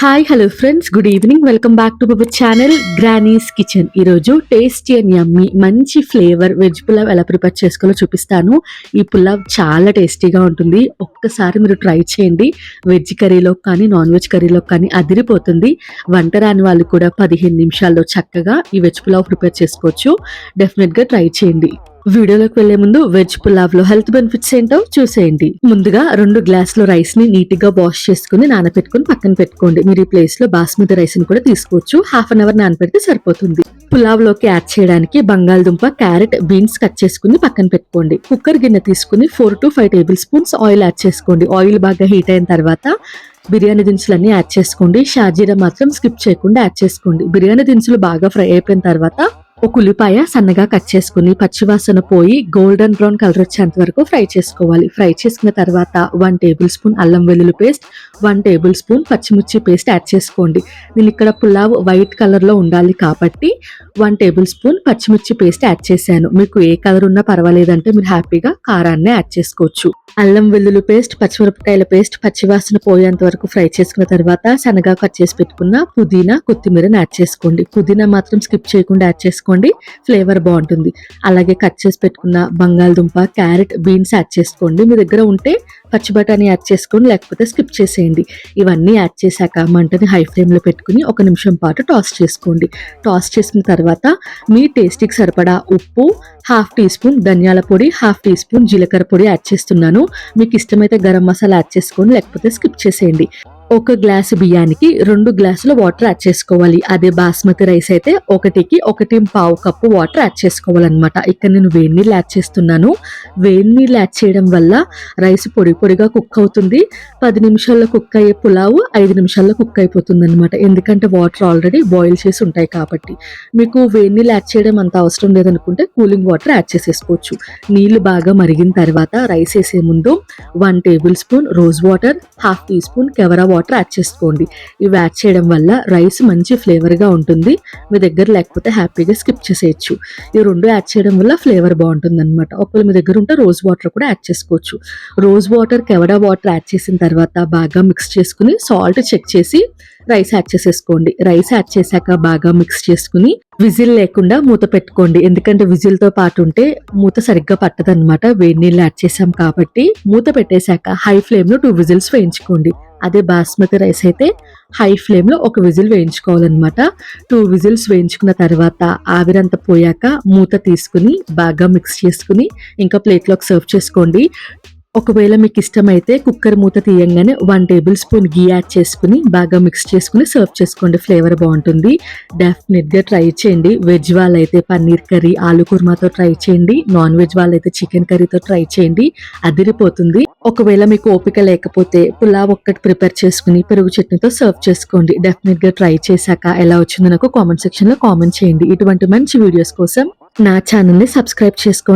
Hi hello friends good evening welcome back to our channel Granny's Kitchen ఈరోజు tasty and yummy మంచి flavour veg pulao ఎలా prepare చేసుకోవాలో చూపిస్తాను. ఈ పులావ్ చాలా టేస్టీగా ఉంటుంది. ఒక్కసారి మీరు ట్రై చేయండి. వెజ్ కర్రీలో కానీ నాన్ వెజ్ కర్రీలో కానీ అదిరిపోతుంది. వంట రాని వాళ్ళు కూడా పదిహేను నిమిషాల్లో చక్కగా ఈ వెజ్ పులావ్ ప్రిపేర్ చేసుకోవచ్చు. డెఫినెట్గా ట్రై చేయండి. వీడియోలోకి వెళ్ళే ముందు వెజ్ పులావ్లో హెల్త్ బెనిఫిట్స్ ఏంటో చూసేయండి. ముందుగా రెండు గ్లాసులు రైస్ని నీట్గా వాష్ చేసుకుని నానబెట్టుకుని పక్కన పెట్టుకోండి. మీరు ఈ ప్లేస్లో బాస్మతి రైస్ని కూడా తీసుకోవచ్చు. హాఫ్ అన్ అవర్ నానబెడితే సరిపోతుంది. పులావ్లోకి యాడ్ చేయడానికి బంగాళదుంప క్యారెట్ బీన్స్ కట్ చేసుకుని పక్కన పెట్టుకోండి. కుక్కర్ గిన్నె తీసుకుని four to five tablespoons oil add చేసుకోండి. ఆయిల్ బాగా హీట్ అయిన తర్వాత బిర్యానీ దినుసులన్నీ యాడ్ చేసుకోండి. షాజీరా మాత్రం స్కిప్ చేయకుండా యాడ్ చేసుకోండి. బిర్యానీ దినుసులు బాగా ఫ్రై అయిపోయిన తర్వాత ఒక ఉల్లిపాయ సన్నగా కట్ చేసుకుని పచ్చివాసన పోయి గోల్డెన్ బ్రౌన్ కలర్ వచ్చేంత వరకు ఫ్రై చేసుకోవాలి. ఫ్రై చేసుకున్న తర్వాత వన్ టేబుల్ స్పూన్ అల్లం వెల్లుల్లి పేస్ట్ వన్ టేబుల్ స్పూన్ పచ్చిమిర్చి పేస్ట్ యాడ్ చేసుకోండి. నేను ఇక్కడ పులావ్ వైట్ కలర్లో ఉండాలి కాబట్టి వన్ టేబుల్ స్పూన్ పచ్చిమిర్చి పేస్ట్ యాడ్ చేశాను. మీకు ఏ కలర్ ఉన్నా పర్వాలేదంటే మీరు హ్యాపీగా కారాన్ని యాడ్ చేసుకోవచ్చు. అల్లం వెల్లుల్లి పేస్ట్ పచ్చిమిరపకాయల పేస్ట్ పచ్చివాసన పోయేంత వరకు ఫ్రై చేసుకున్న తర్వాత సన్నగా కట్ చేసి పెట్టుకున్న పుదీనా కొత్తిమీరని యాడ్ చేసుకోండి. పుదీనా మాత్రం స్కిప్ చేయకుండా యాడ్ చేసుకోండి. ఫ్లేవర్ బాగుంటుంది. అలాగే కట్ చేసి పెట్టుకున్న బంగాళదుంప క్యారెట్ బీన్స్ యాడ్ చేసుకోండి. మీ దగ్గర ఉంటే పచ్చి బఠానీ యాడ్ చేసుకోండి లేకపోతే స్కిప్ చేసేయండి. ఇవన్నీ యాడ్ చేశాక మంటని హై ఫ్లేమ్లో పెట్టుకుని ఒక నిమిషం పాటు టాస్ చేసుకోండి. టాస్ చేసిన తర్వాత మీ టేస్ట్కి సరిపడా ఉప్పు హాఫ్ టీ స్పూన్ ధనియాల పొడి హాఫ్ టీ స్పూన్ జీలకర్ర పొడి యాడ్ చేస్తున్నాను. మీకు ఇష్టమైతే గరం మసాలా యాడ్ చేసుకోండి లేకపోతే స్కిప్ చేసేయండి. ఒక గ్లాసు బియ్యానికి రెండు గ్లాసుల వాటర్ యాడ్ చేసుకోవాలి. అదే బాస్మతి రైస్ అయితే ఒకటికి ఒకటి పావు కప్పు వాటర్ యాడ్ చేసుకోవాలన్నమాట. ఇక్కడ నేను వేడి నీళ్ళు యాడ్ చేస్తున్నాను. వేడి నీళ్ళు యాడ్ చేయడం వల్ల రైస్ పొడి పొడిగా కుక్ అవుతుంది. పది నిమిషాల్లో కుక్ అయ్యే పులావు ఐదు నిమిషాల్లో కుక్ అయిపోతుంది అనమాట ఎందుకంటే వాటర్ ఆల్రెడీ బాయిల్ చేసి ఉంటాయి కాబట్టి. మీకు వేడి నీళ్ళు యాడ్ చేయడం అంత అవసరం లేదనుకుంటే కూలింగ్ వాటర్ యాడ్ చేసేసుకోవచ్చు. నీళ్ళు బాగా మరిగిన తర్వాత రైస్ వేసే ముందు one tablespoon rose water half teaspoon kewra water water add చేసుకోండి. ఇవి యాడ్ చేయడం వల్ల రైస్ మంచి ఫ్లేవర్గా ఉంటుంది. మీ దగ్గర లేకపోతే హ్యాపీగా స్కిప్ చేసేయచ్చు. ఈ రెండు యాడ్ చేయడం వల్ల ఫ్లేవర్ బాగుంటుంది అనమాట ఒకవేళ మీ దగ్గర ఉంటే రోజ్ వాటర్ కూడా యాడ్ చేసుకోవచ్చు. Rose water kewda water add చేసిన తర్వాత బాగా మిక్స్ చేసుకుని సాల్ట్ చెక్ చేసి రైస్ యాడ్ చేసేసుకోండి. రైస్ యాడ్ చేశాక బాగా మిక్స్ చేసుకుని విజిల్ లేకుండా మూత పెట్టుకోండి. ఎందుకంటే విజిల్తో పాటు ఉంటే మూత సరిగ్గా పట్టదనమాట వేడి నీళ్ళు యాడ్ చేసాం కాబట్టి మూత పెట్టేశాక హై ఫ్లేమ్లో టూ విజిల్స్ వేయించుకోండి. అదే బాస్మతి రైస్ అయితే హై ఫ్లేమ్లో ఒక విజిల్ వేయించుకోవాలన్నమాట. టూ విజిల్స్ వేయించుకున్న తర్వాత ఆవిరంతా పోయాక మూత తీసుకుని బాగా మిక్స్ చేసుకుని ఇంకా ప్లేట్లోకి సర్వ్ చేసుకోండి. ఒకవేళ మీకు ఇష్టమైతే కుక్కర్ మూత తీయంగానే వన్ టేబుల్ స్పూన్ గీ యాడ్ చేసుకుని బాగా మిక్స్ చేసుకుని సర్వ్ చేసుకోండి. ఫ్లేవర్ బాగుంటుంది. డెఫినెట్గా ట్రై చేయండి. వెజ్ వాళ్ళైతే పన్నీర్ కర్రీ ఆలు కుర్మాతో ట్రై చేయండి. నాన్ వెజ్ వాళ్ళైతే చికెన్ కర్రీతో ట్రై చేయండి. అదిరిపోతుంది. ఒకవేళ మీకు ఓపిక లేకపోతే పులావ్ ఒక్కటి ప్రిపేర్ చేసుకుని పెరుగు చట్నీతో సర్వ్ చేసుకోండి. డెఫినెట్గా ట్రై చేశాక ఎలా వచ్చిందో నాకు కామెంట్ సెక్షన్లో కామెంట్ చేయండి. ఇటువంటి మంచి వీడియోస్ కోసం నా ఛానల్ని సబ్స్క్రైబ్ చేసుకోండి.